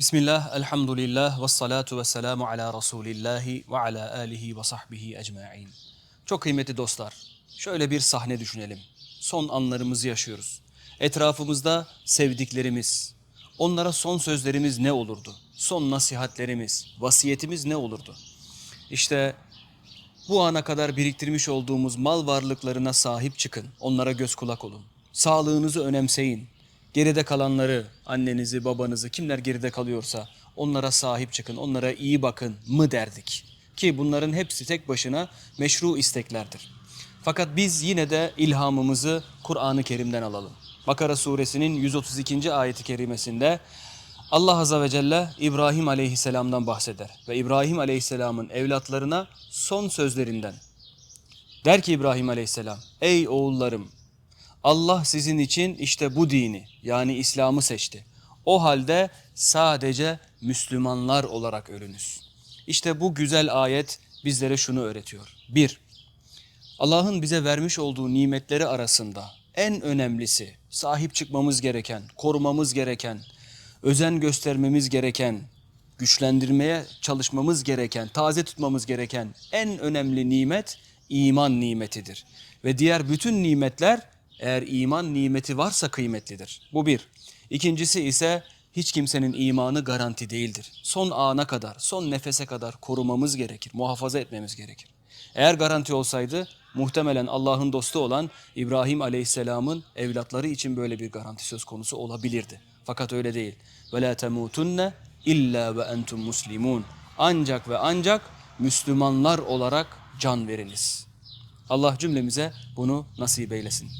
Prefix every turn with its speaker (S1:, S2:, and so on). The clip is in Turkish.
S1: Bismillah, elhamdülillah ve salatu ve selamu ala Resulillahi ve ala alihi ve sahbihi ecma'in. Çok kıymetli dostlar, şöyle bir sahne düşünelim. Son anlarımızı yaşıyoruz. Etrafımızda sevdiklerimiz, onlara son sözlerimiz ne olurdu? Son nasihatlerimiz, vasiyetimiz ne olurdu? İşte bu ana kadar biriktirmiş olduğumuz mal varlıklarına sahip çıkın. Onlara göz kulak olun. Sağlığınızı önemseyin. Geride kalanları, annenizi, babanızı, kimler geride kalıyorsa onlara sahip çıkın, onlara iyi bakın mı derdik. Ki bunların hepsi tek başına meşru isteklerdir. Fakat biz yine de ilhamımızı Kur'an-ı Kerim'den alalım. Bakara suresinin 132. ayeti kerimesinde Allah Azze ve Celle İbrahim Aleyhisselam'dan bahseder. Ve İbrahim Aleyhisselam'ın evlatlarına son sözlerinden. Der ki İbrahim Aleyhisselam, ey oğullarım Allah sizin için işte bu dini yani İslam'ı seçti. O halde sadece Müslümanlar olarak ölünüz. İşte bu güzel ayet bizlere şunu öğretiyor. Bir, Allah'ın bize vermiş olduğu nimetleri arasında en önemlisi sahip çıkmamız gereken, korumamız gereken, özen göstermemiz gereken, güçlendirmeye çalışmamız gereken, taze tutmamız gereken en önemli nimet iman nimetidir. Ve diğer bütün nimetler eğer iman nimeti varsa kıymetlidir. Bu bir. İkincisi ise hiç kimsenin imanı garanti değildir. Son ana kadar, son nefese kadar korumamız gerekir, muhafaza etmemiz gerekir. Eğer garanti olsaydı muhtemelen Allah'ın dostu olan İbrahim Aleyhisselam'ın evlatları için böyle bir garanti söz konusu olabilirdi. Fakat öyle değil. La temutunne illa ve entum muslimun. Ancak ve ancak Müslümanlar olarak can veriniz. Allah cümlemize bunu nasip eylesin.